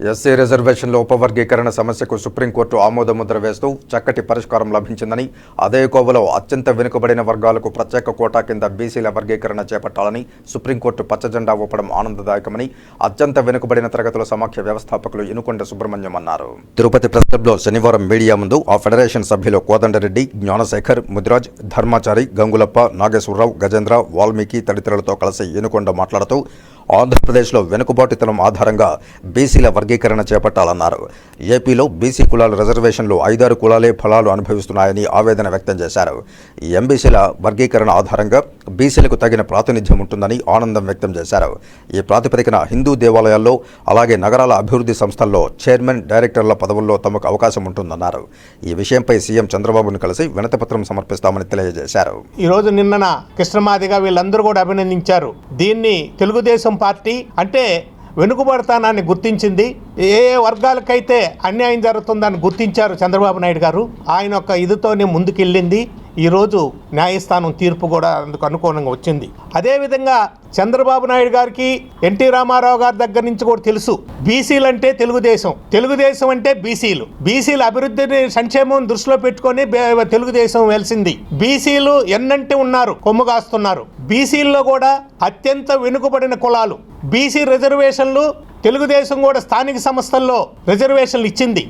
SC రిజర్వేషన్లో ఉపవర్గీకరణ సమస్యకు supreme court ఆమోదముద్ర వేస్తూ చక్కటి పరిష్కారం లభించిందని అదే కోవలో అత్యంత వెనుకబడిన వర్గాలకు ప్రత్యేక కోటా కింద బీసీల వర్గీకరణ చేపట్టాలని సుప్రీంకోర్టు పచ్చజెండా ఊపడం ఆనందదాయకమని అత్యంత వెనుకబడిన తరగతుల సమాఖ్య వ్యవస్థాపకులు ఇనుకొండ సుబ్రహ్మణ్యం అన్నారు. తిరుపతి ప్రెస్ క్లబ్లో శనివారం మీడియా ముందు ఆ ఫెడరేషన్ సభ్యులు కోదండరెడ్డి జ్ఞానశేఖర్ ముదిరాజ్ ధర్మాచారి గంగులప్ప నాగేశ్వరరావు గజేంద్ర వాల్మీకి తదితరులతో కలిసి ఇనుకొండ మాట్లాడుతూ ఆంధ్రప్రదేశ్లో వెనుకబాటుతనం ఆధారంగా బీసీల వర్గీకరణ చేపట్టాలన్నారు. ఏపీలో బీసీ కులాల రిజర్వేషన్లు ఐదారు కులాలే ఫలాలు అనుభవిస్తున్నాయని ఆవేదన వ్యక్తం చేశారు. ఈ ఎంబీసీల వర్గీకరణ ఆధారంగా బీసీలకు తగిన ప్రాతినిధ్యం ఉంటుందని ఆనందం వ్యక్తం చేశారు. ఈ ప్రాతిపదికన హిందూ దేవాలయాల్లో అలాగే నగరాల అభివృద్ధి సంస్థల్లో చైర్మన్ డైరెక్టర్ల పదవుల్లో తమకు అవకాశం ఉంటుందన్నారు. ఈ విషయంపై సీఎం చంద్రబాబును కలిసి వినతిపత్రం సమర్పిస్తామని తెలియజేశారు. ఈరోజు నిన్నన కృష్ణమాదిగా వీళ్ళందరూ కూడా అభినందించారు. దీన్ని తెలుగుదేశం పార్టీ అంటే వెనుకబడతానాన్ని గుర్తించింది. ఏ ఏ వర్గాలకైతే అన్యాయం జరుగుతుందని గుర్తించారు చంద్రబాబు నాయుడు గారు ఆయన యొక్క ఇదితోనే ముందుకెళ్ళింది. ఈరోజు న్యాయస్థానం తీర్పు కూడా అందుకు అనుకూలంగా వచ్చింది. అదేవిధంగా చంద్రబాబు నాయుడు గారికి ఎన్టీ రామారావు గారి దగ్గర నుంచి కూడా తెలుసు బీసీలు అంటే తెలుగుదేశం. తెలుగుదేశం అంటే బీసీలు. బీసీల అభివృద్ధిని సంక్షేమం దృష్టిలో పెట్టుకొని తెలుగుదేశం వెలిసింది. బీసీలు ఎన్నంటే ఉన్నారు కొమ్ము కాస్తున్నారు. బీసీల్లో కూడా అత్యంత వెనుకబడిన కులాలు. బీసీ రిజర్వేషన్లు తెలుగుదేశం కూడా స్థానిక సంస్థల్లో రిజర్వేషన్లు ఇచ్చింది.